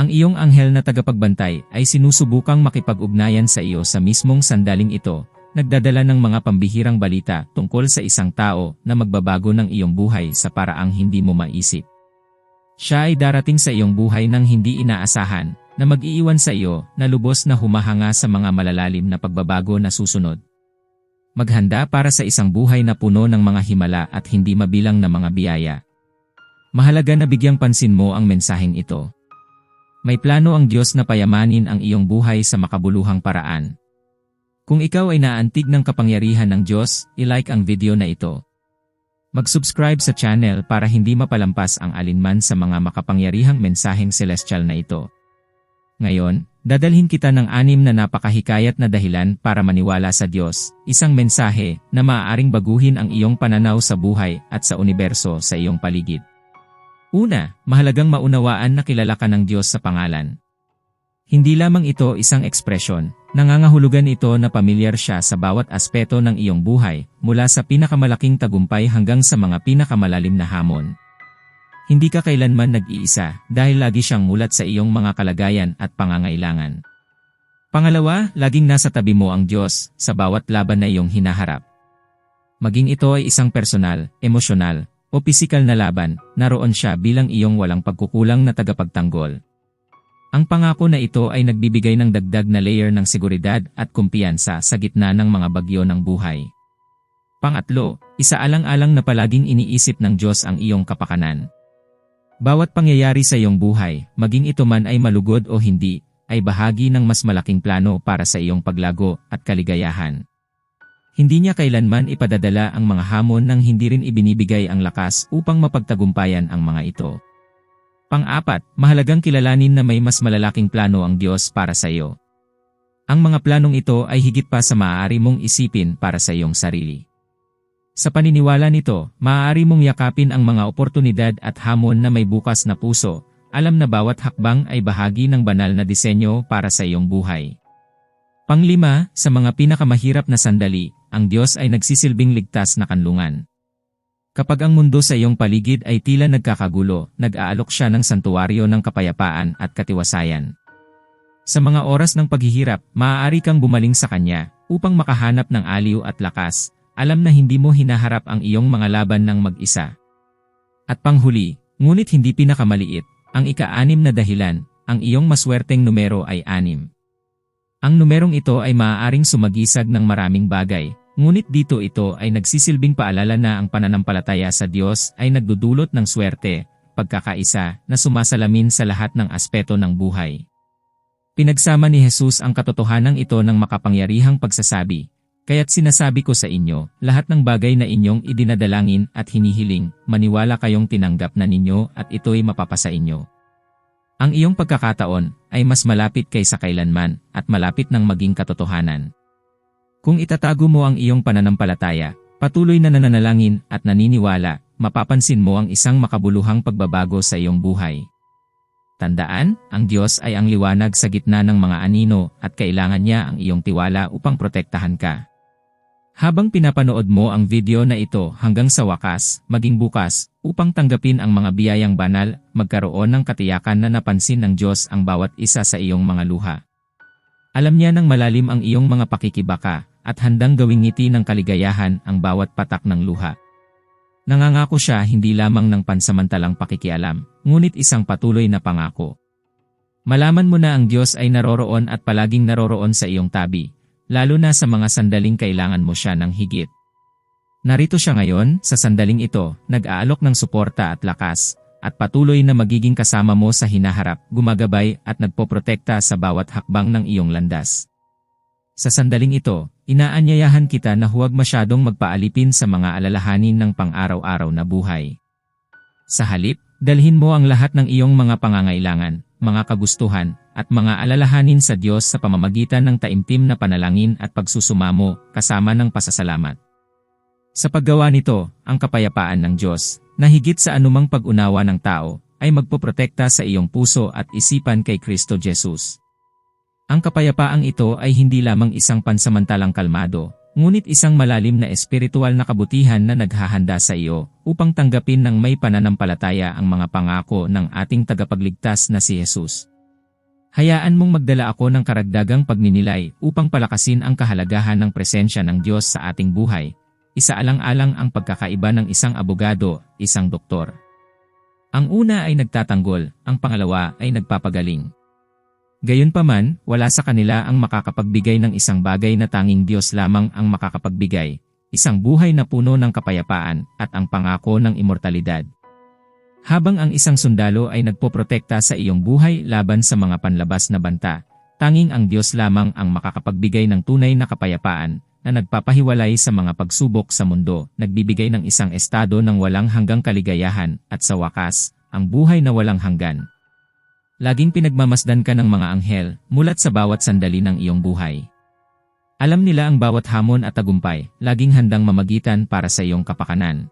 Ang iyong anghel na tagapagbantay ay sinusubukang makipag-ugnayan sa iyo sa mismong sandaling ito, nagdadala ng mga pambihirang balita tungkol sa isang tao na magbabago ng iyong buhay sa paraang hindi mo maisip. Siya ay darating sa iyong buhay ng hindi inaasahan, na mag-iiwan sa iyo na lubos na humahanga sa mga malalalim na pagbabago na susunod. Maghanda para sa isang buhay na puno ng mga himala at hindi mabilang na mga biyaya. Mahalaga na bigyang pansin mo ang mensaheng ito. May plano ang Diyos na payamanin ang iyong buhay sa makabuluhang paraan. Kung ikaw ay naantig ng kapangyarihan ng Diyos, ilike ang video na ito. Mag-subscribe sa channel para hindi mapalampas ang alinman sa mga makapangyarihang mensaheng celestial na ito. Ngayon, dadalhin kita ng anim na napakahikayat na dahilan para maniwala sa Diyos, isang mensahe na maaaring baguhin ang iyong pananaw sa buhay at sa universo sa iyong paligid. Una, mahalagang maunawaan na kilala ka ng Diyos sa pangalan. Hindi lamang ito isang ekspresyon, nangangahulugan ito na pamilyar siya sa bawat aspeto ng iyong buhay, mula sa pinakamalaking tagumpay hanggang sa mga pinakamalalim na hamon. Hindi ka kailanman nag-iisa dahil lagi siyang mulat sa iyong mga kalagayan at pangangailangan. Pangalawa, laging nasa tabi mo ang Diyos sa bawat laban na iyong hinaharap. Maging ito ay isang personal, emosyonal, o pisikal na laban, naroon siya bilang iyong walang pagkukulang na tagapagtanggol. Ang pangako na ito ay nagbibigay ng dagdag na layer ng seguridad at kumpiyansa sa gitna ng mga bagyo ng buhay. Pangatlo, isaalang-alang na palaging iniisip ng Diyos ang iyong kapakanan. Bawat pangyayari sa iyong buhay, maging ito man ay malugod o hindi, ay bahagi ng mas malaking plano para sa iyong paglago at kaligayahan. Hindi niya kailanman ipadadala ang mga hamon nang hindi rin ibinibigay ang lakas upang mapagtagumpayan ang mga ito. Pang-apat, mahalagang kilalanin na may mas malalaking plano ang Diyos para sa iyo. Ang mga planong ito ay higit pa sa maaari mong isipin para sa iyong sarili. Sa paniniwala nito, maaari mong yakapin ang mga oportunidad at hamon na may bukas na puso, alam na bawat hakbang ay bahagi ng banal na disenyo para sa iyong buhay. Panglima, sa mga pinakamahirap na sandali, ang Diyos ay nagsisilbing ligtas na kanlungan. Kapag ang mundo sa iyong paligid ay tila nagkakagulo, nag-aalok siya ng santuwaryo ng kapayapaan at katiwasayan. Sa mga oras ng paghihirap, maaari kang bumaling sa Kanya upang makahanap ng aliw at lakas, alam na hindi mo hinaharap ang iyong mga laban ng mag-isa. At panghuli, ngunit hindi pinakamaliit, ang ika-anim na dahilan, ang iyong maswerteng numero ay anim. Ang numerong ito ay maaaring sumagisag ng maraming bagay, ngunit dito ito ay nagsisilbing paalala na ang pananampalataya sa Diyos ay nagdudulot ng swerte, pagkakaisa na sumasalamin sa lahat ng aspeto ng buhay. Pinagsama ni Jesus ang katotohanan ito ng makapangyarihang pagsasabi, Kaya't sinasabi ko sa inyo, lahat ng bagay na inyong idinadalangin at hinihiling, maniwala kayong tinanggap na ninyo at ito'y mapapasa inyo. Ang iyong pagkakataon ay mas malapit kaysa kailanman at malapit ng maging katotohanan. Kung itatago mo ang iyong pananampalataya, patuloy na nananalangin at naniniwala, mapapansin mo ang isang makabuluhang pagbabago sa iyong buhay. Tandaan, ang Diyos ay ang liwanag sa gitna ng mga anino at kailangan niya ang iyong tiwala upang protektahan ka. Habang pinapanood mo ang video na ito hanggang sa wakas, maging bukas, upang tanggapin ang mga biyayang banal, magkaroon ng katiyakan na napansin ng Diyos ang bawat isa sa iyong mga luha. Alam niya ng malalim ang iyong mga pakikibaka, at handang gawing ngiti ng kaligayahan ang bawat patak ng luha. Nangangako siya hindi lamang ng pansamantalang pakikialam, ngunit isang patuloy na pangako. Malaman mo na ang Diyos ay naroroon at palaging naroroon sa iyong tabi, lalo na sa mga sandaling kailangan mo siya ng higit. Narito siya ngayon, sa sandaling ito, nag-aalok ng suporta at lakas, at patuloy na magiging kasama mo sa hinaharap, gumagabay at nagpoprotekta sa bawat hakbang ng iyong landas. Sa sandaling ito, inaanyayahan kita na huwag masyadong magpaalipin sa mga alalahanin ng pang-araw-araw na buhay. Sa halip, dalhin mo ang lahat ng iyong mga pangangailangan, mga kagustuhan, at mga alalahanin sa Diyos sa pamamagitan ng taimtim na panalangin at pagsusumamo kasama ng pasasalamat. Sa paggawa nito, ang kapayapaan ng Diyos, na higit sa anumang pag-unawa ng tao, ay magpoprotekta sa iyong puso at isipan kay Kristo Jesus. Ang kapayapaang ito ay hindi lamang isang pansamantalang kalmado, ngunit isang malalim na espiritual na kabutihan na naghahanda sa iyo upang tanggapin ng may pananampalataya ang mga pangako ng ating tagapagligtas na si Jesus. Hayaan mong magdala ako ng karagdagang pagninilay upang palakasin ang kahalagahan ng presensya ng Diyos sa ating buhay. Isa alang-alang ang pagkakaiba ng isang abogado, isang doktor. Ang una ay nagtatanggol, ang pangalawa ay nagpapagaling. Gayunpaman, wala sa kanila ang makakapagbigay ng isang bagay na tanging Diyos lamang ang makakapagbigay, isang buhay na puno ng kapayapaan at ang pangako ng imortalidad. Habang ang isang sundalo ay nagpoprotekta sa iyong buhay laban sa mga panlabas na banta, tanging ang Diyos lamang ang makakapagbigay ng tunay na kapayapaan na nagpapahiwalay sa mga pagsubok sa mundo, nagbibigay ng isang estado ng walang hanggang kaligayahan at sa wakas, ang buhay na walang hanggan. Laging pinagmamasdan ka ng mga anghel mulat sa bawat sandali ng iyong buhay. Alam nila ang bawat hamon at tagumpay, laging handang mamagitan para sa iyong kapakanan.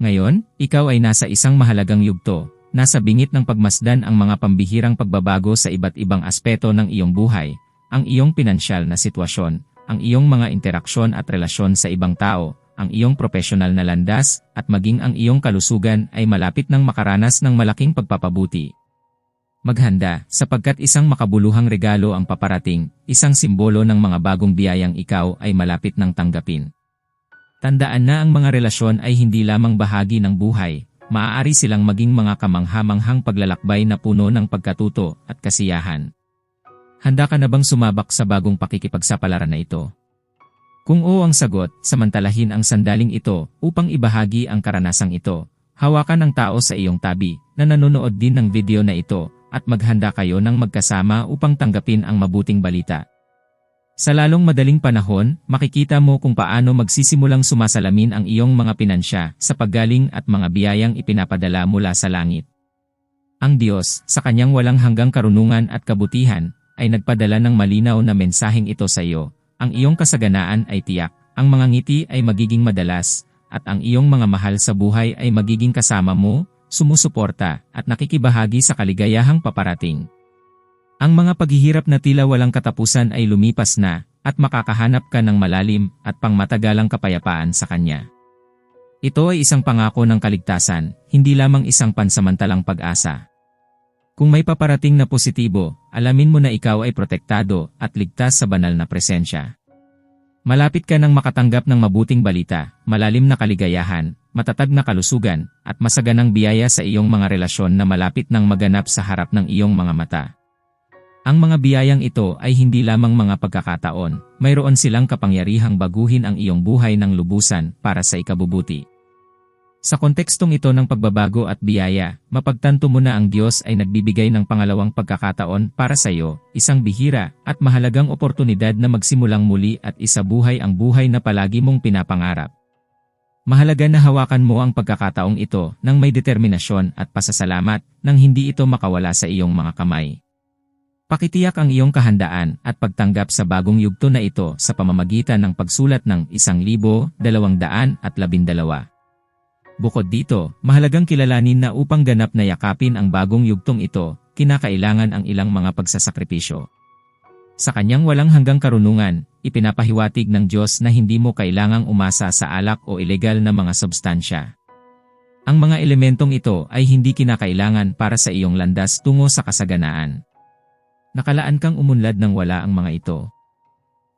Ngayon, ikaw ay nasa isang mahalagang yugto, nasa bingit ng pagmasdan ang mga pambihirang pagbabago sa iba't ibang aspeto ng iyong buhay, ang iyong pinansyal na sitwasyon, ang iyong mga interaksyon at relasyon sa ibang tao, ang iyong profesional na landas, at maging ang iyong kalusugan ay malapit ng makaranas ng malaking pagpapabuti. Maghanda, sapagkat isang makabuluhang regalo ang paparating, isang simbolo ng mga bagong biyayang ikaw ay malapit ng tanggapin. Tandaan na ang mga relasyon ay hindi lamang bahagi ng buhay, maaari silang maging mga kamanghamanghang paglalakbay na puno ng pagkatuto at kasiyahan. Handa ka na bang sumabak sa bagong pakikipagsapalaran na ito? Kung oo ang sagot, samantalahin ang sandaling ito upang ibahagi ang karanasang ito. Hawakan ang tao sa iyong tabi na nanonood din ng video na ito at maghanda kayo ng magkasama upang tanggapin ang mabuting balita. Sa lalong madaling panahon, makikita mo kung paano magsisimulang sumasalamin ang iyong mga pinansya sa paggaling at mga biyayang ipinapadala mula sa langit. Ang Diyos, sa kanyang walang hanggang karunungan at kabutihan, ay nagpadala ng malinaw na mensaheng ito sa iyo. Ang iyong kasaganaan ay tiyak, ang mga ngiti ay magiging madalas, at ang iyong mga mahal sa buhay ay magiging kasama mo, sumusuporta, at nakikibahagi sa kaligayahang paparating. Ang mga paghihirap na tila walang katapusan ay lumipas na, at makakahanap ka ng malalim at pangmatagalang kapayapaan sa Kanya. Ito ay isang pangako ng kaligtasan, hindi lamang isang pansamantalang pag-asa. Kung may paparating na positibo, alamin mo na ikaw ay protektado at ligtas sa banal na presensya. Malapit ka nang makatanggap ng mabuting balita, malalim na kaligayahan, matatag na kalusugan, at masaganang biyaya sa iyong mga relasyon na malapit nang maganap sa harap ng iyong mga mata. Ang mga biyayang ito ay hindi lamang mga pagkakataon, mayroon silang kapangyarihang baguhin ang iyong buhay ng lubusan para sa ikabubuti. Sa kontekstong ito ng pagbabago at biyaya, mapagtanto mo na ang Diyos ay nagbibigay ng pangalawang pagkakataon para sa iyo, isang bihira at mahalagang oportunidad na magsimulang muli at isabuhay ang buhay na palagi mong pinapangarap. Mahalaga na hawakan mo ang pagkakataong ito ng may determinasyon at pasasalamat nang hindi ito makawala sa iyong mga kamay. Pakitiyak ang iyong kahandaan at pagtanggap sa bagong yugto na ito sa pamamagitan ng pagsulat ng 1,212. Bukod dito, mahalagang kilalanin na upang ganap na yakapin ang bagong yugtong ito, kinakailangan ang ilang mga pagsasakripisyo. Sa kanyang walang hanggang karunungan, ipinapahiwatig ng Diyos na hindi mo kailangang umasa sa alak o ilegal na mga substansya. Ang mga elementong ito ay hindi kinakailangan para sa iyong landas tungo sa kasaganaan. Nakalaan kang umunlad ng wala ang mga ito.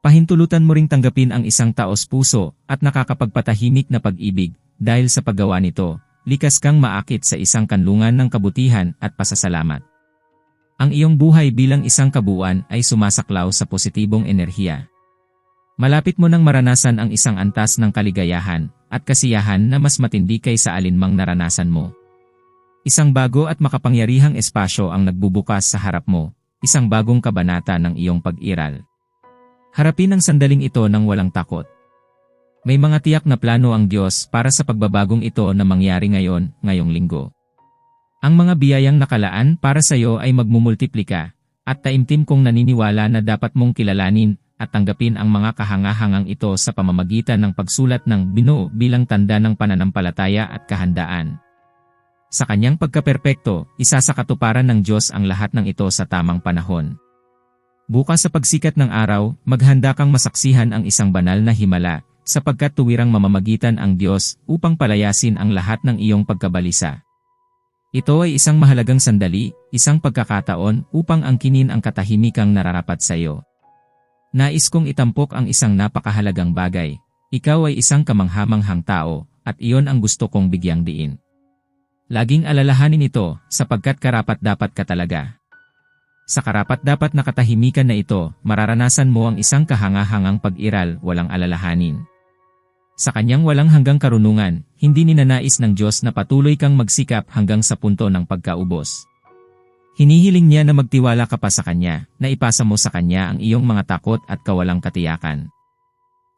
Pahintulutan mo ring tanggapin ang isang taos puso at nakakapagpatahimik na pag-ibig dahil sa paggawa nito, likas kang maakit sa isang kanlungan ng kabutihan at pasasalamat. Ang iyong buhay bilang isang kabuuan ay sumasaklaw sa positibong enerhiya. Malapit mo nang maranasan ang isang antas ng kaligayahan at kasiyahan na mas matindi kaysa alinmang naranasan mo. Isang bago at makapangyarihang espasyo ang nagbubukas sa harap mo, isang bagong kabanata ng iyong pag-iral. Harapin ang sandaling ito ng walang takot. May mga tiyak na plano ang Diyos para sa pagbabagong ito na mangyari ngayon, ngayong linggo. Ang mga biyayang nakalaan para sa iyo ay magmumultiplika, at taimtim kong naniniwala na dapat mong kilalanin at tanggapin ang mga kahangahangang ito sa pamamagitan ng pagsulat ng binuo bilang tanda ng pananampalataya at kahandaan. Sa kanyang pagkaperpekto, isa sa katuparan ng Diyos ang lahat ng ito sa tamang panahon. Bukas sa pagsikat ng araw, maghanda kang masaksihan ang isang banal na himala, sapagkat tuwirang mamamagitan ang Diyos upang palayasin ang lahat ng iyong pagkabalisa. Ito ay isang mahalagang sandali, isang pagkakataon upang angkinin ang katahimikang nararapat sa iyo. Nais kong itampok ang isang napakahalagang bagay. Ikaw ay isang kamanghamanghang tao, at iyon ang gusto kong bigyang diin. Laging alalahanin ito, sapagkat karapat dapat ka talaga. Sa karapat dapat na katahimikan na ito, mararanasan mo ang isang kahangahangang pag-iral walang alalahanin. Sa kanyang walang hanggang karunungan, hindi ninanais ng Diyos na patuloy kang magsikap hanggang sa punto ng pagkaubos. Hinihiling niya na magtiwala ka pa sa Kanya, na ipasa mo sa Kanya ang iyong mga takot at kawalang katiyakan.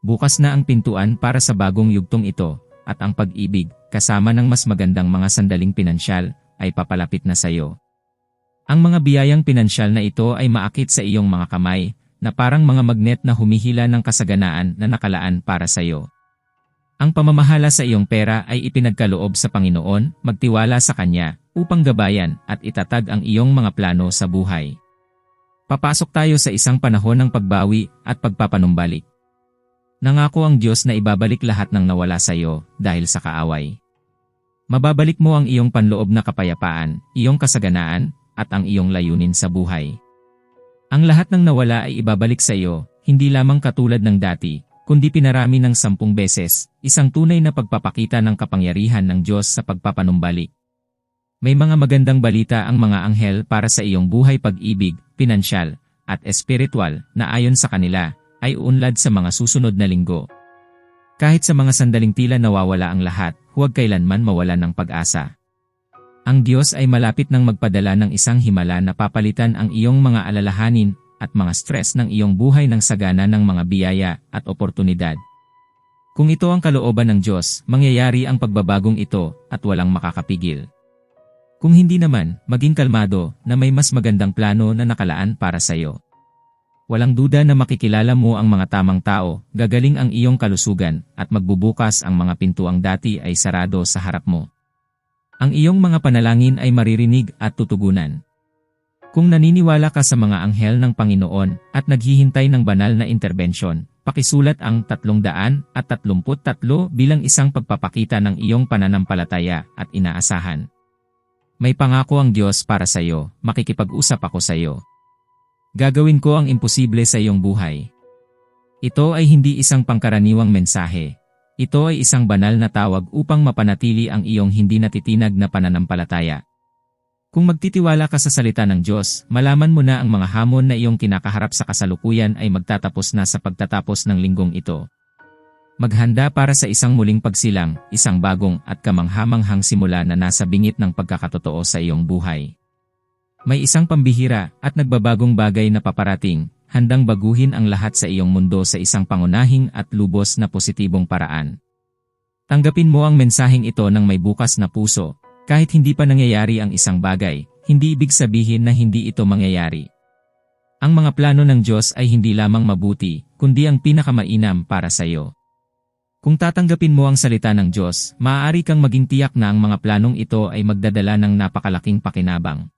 Bukas na ang pintuan para sa bagong yugtong ito, at ang pag-ibig, kasama ng mas magandang mga sandaling pinansyal, ay papalapit na sa iyo. Ang mga biyayang pinansyal na ito ay maakit sa iyong mga kamay, na parang mga magnet na humihila ng kasaganaan na nakalaan para sa iyo. Ang pamamahala sa iyong pera ay ipinagkaloob sa Panginoon, magtiwala sa Kanya, upang gabayan at itatag ang iyong mga plano sa buhay. Papasok tayo sa isang panahon ng pagbawi at pagpapanumbalik. Nangako ang Diyos na ibabalik lahat ng nawala sa iyo dahil sa kaaway. Mababalik mo ang iyong panloob na kapayapaan, iyong kasaganaan, at ang iyong layunin sa buhay. Ang lahat ng nawala ay ibabalik sa iyo, hindi lamang katulad ng dati, kundi pinarami ng sampung beses, isang tunay na pagpapakita ng kapangyarihan ng Diyos sa pagpapanumbalik. May mga magandang balita ang mga anghel para sa iyong buhay pag-ibig, pinansyal, at espiritual na ayon sa kanila, ay uunlad sa mga susunod na linggo. Kahit sa mga sandaling tila nawawala ang lahat, huwag kailanman mawalan ng pag-asa. Ang Diyos ay malapit nang magpadala ng isang himala na papalitan ang iyong mga alalahanin at mga stress ng iyong buhay ng sagana ng mga biyaya at oportunidad. Kung ito ang kalooban ng Diyos, mangyayari ang pagbabagong ito at walang makakapigil. Kung hindi naman, maging kalmado na may mas magandang plano na nakalaan para sa iyo. Walang duda na makikilala mo ang mga tamang tao, gagaling ang iyong kalusugan, at magbubukas ang mga pintuang dati ay sarado sa harap mo. Ang iyong mga panalangin ay maririnig at tutugunan. Kung naniniwala ka sa mga anghel ng Panginoon at naghihintay ng banal na interbensyon, pakisulat ang 333 bilang isang pagpapakita ng iyong pananampalataya at inaasahan. May pangako ang Diyos para sa iyo, makikipag-usap ako sa iyo. Gagawin ko ang imposible sa iyong buhay. Ito ay hindi isang pangkaraniwang mensahe. Ito ay isang banal na tawag upang mapanatili ang iyong hindi natitinag na pananampalataya. Kung magtitiwala ka sa salita ng Diyos, malaman mo na ang mga hamon na iyong kinakaharap sa kasalukuyan ay magtatapos na sa pagtatapos ng linggong ito. Maghanda para sa isang muling pagsilang, isang bagong at kamanghamanghang simula na nasa bingit ng pagkakatotoo sa iyong buhay. May isang pambihira at nagbabagong bagay na paparating, handang baguhin ang lahat sa iyong mundo sa isang pangunahing at lubos na positibong paraan. Tanggapin mo ang mensaheng ito ng may bukas na puso, kahit hindi pa nangyayari ang isang bagay, hindi ibig sabihin na hindi ito mangyayari. Ang mga plano ng Diyos ay hindi lamang mabuti, kundi ang pinakamainam para sa iyo. Kung tatanggapin mo ang salita ng Diyos, maaari kang maging tiyak na ang mga planong ito ay magdadala ng napakalaking pakinabang.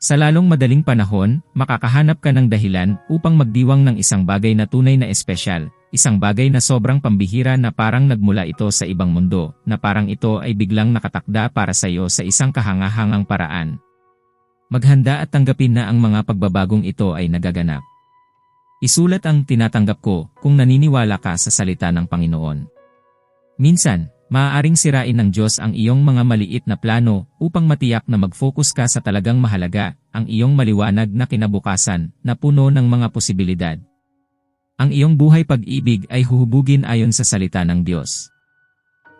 Sa lalong madaling panahon, makakahanap ka ng dahilan upang magdiwang ng isang bagay na tunay na espesyal, isang bagay na sobrang pambihira na parang nagmula ito sa ibang mundo, na parang ito ay biglang nakatakda para sa iyo sa isang kahangahangang paraan. Maghanda at tanggapin na ang mga pagbabagong ito ay nagaganap. Isulat ang tinatanggap ko kung naniniwala ka sa salita ng Panginoon. Minsan, maaaring sirain ng Diyos ang iyong mga maliit na plano upang matiyak na mag-focus ka sa talagang mahalaga, ang iyong maliwanag na kinabukasan na puno ng mga posibilidad. Ang iyong buhay pag-ibig ay huhubugin ayon sa salita ng Diyos.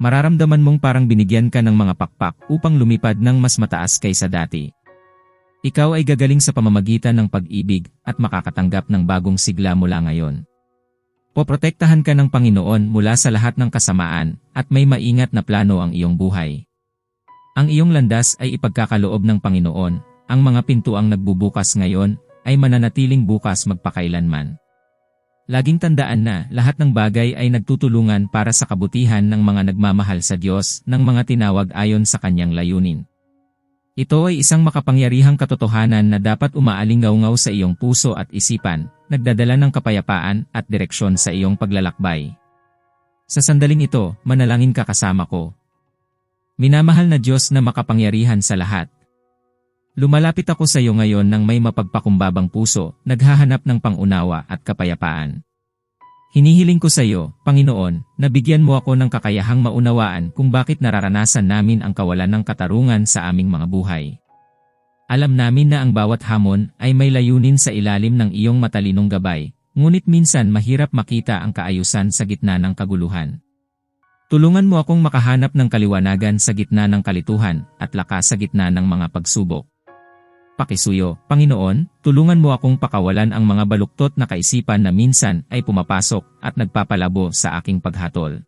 Mararamdaman mong parang binigyan ka ng mga pakpak upang lumipad ng mas mataas kaysa dati. Ikaw ay gagaling sa pamamagitan ng pag-ibig at makakatanggap ng bagong sigla mula ngayon. Poprotektahan ka ng Panginoon mula sa lahat ng kasamaan at may maingat na plano ang iyong buhay. Ang iyong landas ay ipagkakaloob ng Panginoon, ang mga pintuang nagbubukas ngayon ay mananatiling bukas magpakailanman. Laging tandaan na lahat ng bagay ay nagtutulungan para sa kabutihan ng mga nagmamahal sa Diyos ng mga tinawag ayon sa kanyang layunin. Ito ay isang makapangyarihang katotohanan na dapat umaalingaw-ngaw sa iyong puso at isipan, nagdadala ng kapayapaan at direksyon sa iyong paglalakbay. Sa sandaling ito, manalangin ka kasama ko. Minamahal na Diyos na makapangyarihan sa lahat. Lumalapit ako sa iyo ngayon ng may mapagpakumbabang puso, naghahanap ng pangunawa at kapayapaan. Hinihiling ko sa iyo, Panginoon, na bigyan mo ako ng kakayahang maunawaan kung bakit nararanasan namin ang kawalan ng katarungan sa aming mga buhay. Alam namin na ang bawat hamon ay may layunin sa ilalim ng iyong matalinong gabay, ngunit minsan mahirap makita ang kaayusan sa gitna ng kaguluhan. Tulungan mo akong makahanap ng kaliwanagan sa gitna ng kalituhan at lakas sa gitna ng mga pagsubok. Pakisuyo, Panginoon, tulungan mo akong pakawalan ang mga baluktot na kaisipan na minsan ay pumapasok at nagpapalabo sa aking paghatol.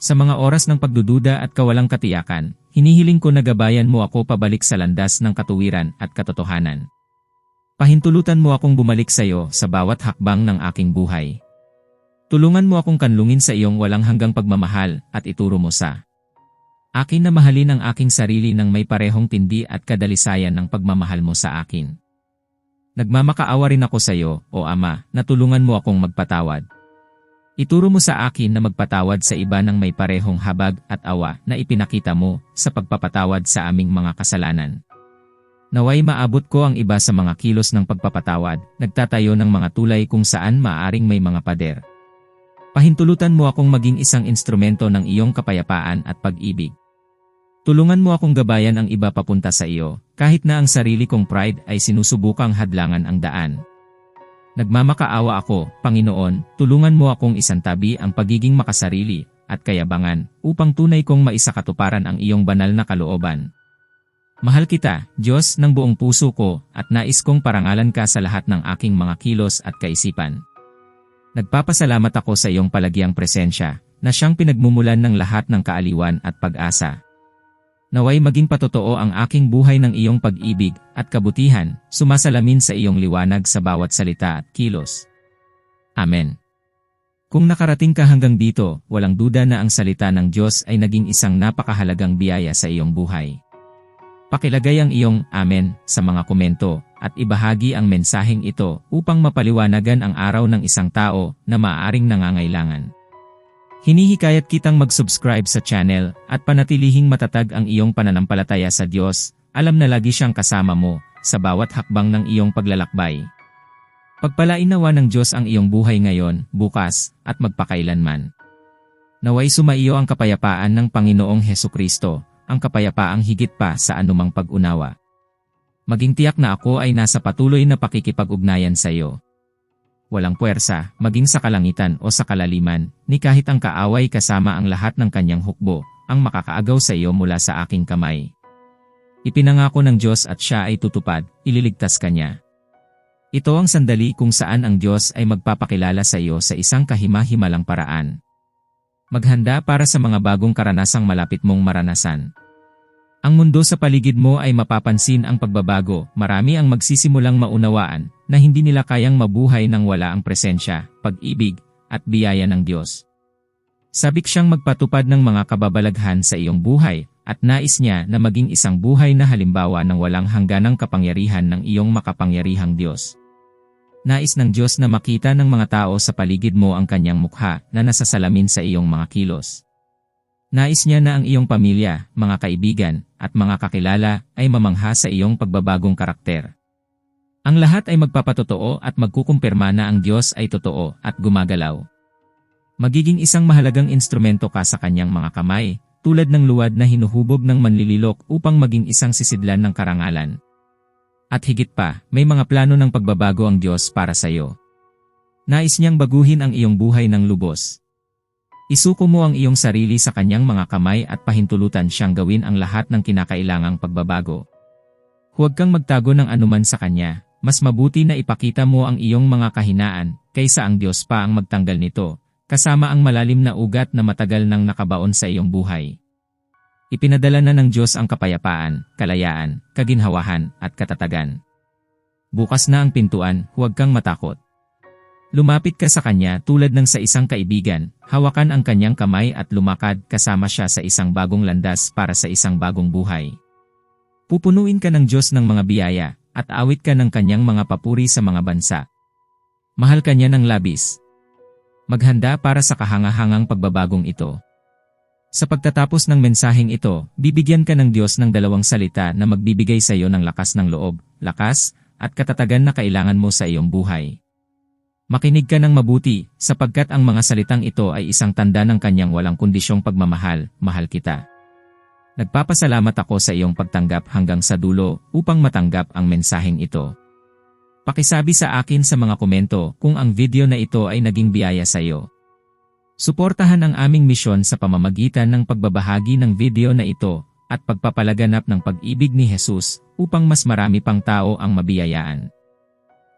Sa mga oras ng pagdududa at kawalang katiyakan, hinihiling ko na gabayan mo ako pabalik sa landas ng katuwiran at katotohanan. Pahintulutan mo akong bumalik sa iyo sa bawat hakbang ng aking buhay. Tulungan mo akong kanlungin sa iyong walang hanggang pagmamahal at ituro mo sa Akin na mahalin ang aking sarili ng may parehong tindi at kadalisayan ng pagmamahal mo sa akin. Nagmamakaawa rin ako sa iyo, o Ama, na tulungan mo akong magpatawad. Ituro mo sa akin na magpatawad sa iba ng may parehong habag at awa na ipinakita mo sa pagpapatawad sa aming mga kasalanan. Naway maabot ko ang iba sa mga kilos ng pagpapatawad, nagtatayo ng mga tulay kung saan maaring may mga pader. Pahintulutan mo akong maging isang instrumento ng iyong kapayapaan at pag-ibig. Tulungan mo akong gabayan ang iba papunta sa iyo, kahit na ang sarili kong pride ay sinusubukang hadlangan ang daan. Nagmamakaawa ako, Panginoon, tulungan mo akong isantabi ang pagiging makasarili at kayabangan upang tunay kong maisakatuparan ang iyong banal na kalooban. Mahal kita, Diyos ng buong puso ko, at nais kong parangalan ka sa lahat ng aking mga kilos at kaisipan. Nagpapasalamat ako sa iyong palagiang presensya, na siyang pinagmumulan ng lahat ng kaaliwan at pag-asa. Naway maging patotoo ang aking buhay ng iyong pag-ibig at kabutihan, sumasalamin sa iyong liwanag sa bawat salita at kilos. Amen. Kung nakarating ka hanggang dito, walang duda na ang salita ng Diyos ay naging isang napakahalagang biyaya sa iyong buhay. Pakilagay ang iyong Amen sa mga komento at ibahagi ang mensaheng ito upang mapaliwanagan ang araw ng isang tao na maaaring nangangailangan. Hinihikayat kitang mag-subscribe sa channel at panatilihing matatag ang iyong pananampalataya sa Diyos, alam na lagi siyang kasama mo sa bawat hakbang ng iyong paglalakbay. Pagpalain nawa ng Diyos ang iyong buhay ngayon, bukas, at magpakailanman. Naway sumaiyo ang kapayapaan ng Panginoong Heso Kristo, ang kapayapaang higit pa sa anumang pag-unawa. Maging tiyak na ako ay nasa patuloy na pakikipag-ugnayan sa iyo walang puwersa, maging sa kalangitan o sa kalaliman, ni kahit ang kaaway kasama ang lahat ng kanyang hukbo, ang makakaagaw sa iyo mula sa aking kamay. Ipinangako ng Diyos at siya ay tutupad, ililigtas kanya. Ito ang sandali kung saan ang Diyos ay magpapakilala sa iyo sa isang kahima-himalang paraan. Maghanda para sa mga bagong karanasang malapit mong maranasan. Ang mundo sa paligid mo ay mapapansin ang pagbabago, marami ang magsisimulang maunawaan na hindi nila kayang mabuhay nang wala ang presensya, pag-ibig, at biyaya ng Diyos. Sabik siyang magpatupad ng mga kababalaghan sa iyong buhay, at nais niya na maging isang buhay na halimbawa ng walang hangganang kapangyarihan ng iyong makapangyarihang Diyos. Nais ng Diyos na makita ng mga tao sa paligid mo ang kanyang mukha na nasasalamin sa iyong mga kilos. Nais niya na ang iyong pamilya, mga kaibigan, at mga kakilala ay mamangha sa iyong pagbabagong karakter. Ang lahat ay magpapatotoo at magkukumpirma na ang Diyos ay totoo at gumagalaw. Magiging isang mahalagang instrumento ka sa kanyang mga kamay, tulad ng luwad na hinuhubog ng manlililok upang maging isang sisidlan ng karangalan. At higit pa, may mga plano ng pagbabago ang Diyos para sa iyo. Nais niyang baguhin ang iyong buhay ng lubos, Isuko mo ang iyong sarili sa kanyang mga kamay at pahintulutan siyang gawin ang lahat ng kinakailangang pagbabago. Huwag kang magtago ng anuman sa kanya, mas mabuti na ipakita mo ang iyong mga kahinaan, kaysa ang Diyos pa ang magtanggal nito, kasama ang malalim na ugat na matagal nang nakabaon sa iyong buhay. Ipinadala na ng Diyos ang kapayapaan, kalayaan, kaginhawahan, at katatagan. Bukas na ang pintuan, huwag kang matakot. Lumapit ka sa kanya tulad ng sa isang kaibigan, hawakan ang kanyang kamay at lumakad kasama siya sa isang bagong landas para sa isang bagong buhay. Pupunuin ka ng Diyos ng mga biyaya, at awit ka ng kanyang mga papuri sa mga bansa. Mahal ka niya ng labis. Maghanda para sa kahangahangang pagbabagong ito. Sa pagtatapos ng mensaheng ito, bibigyan ka ng Diyos ng dalawang salita na magbibigay sa iyo ng lakas ng loob, lakas, at katatagan na kailangan mo sa iyong buhay. Makinig ka ng mabuti, sapagkat ang mga salitang ito ay isang tanda ng kanyang walang kondisyong pagmamahal, mahal kita. Nagpapasalamat ako sa iyong pagtanggap hanggang sa dulo upang matanggap ang mensaheng ito. Pakisabi sa akin sa mga komento kung ang video na ito ay naging biyaya sa iyo. Suportahan ang aming misyon sa pamamagitan ng pagbabahagi ng video na ito at pagpapalaganap ng pag-ibig ni Jesus upang mas marami pang tao ang mabiyayaan.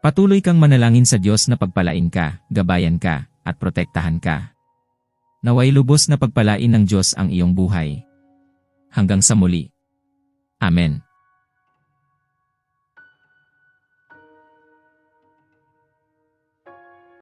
Patuloy kang manalangin sa Diyos na pagpalain ka, gabayan ka, at protektahan ka. Naway lubos na pagpalain ng Diyos ang iyong buhay. Hanggang sa muli. Amen.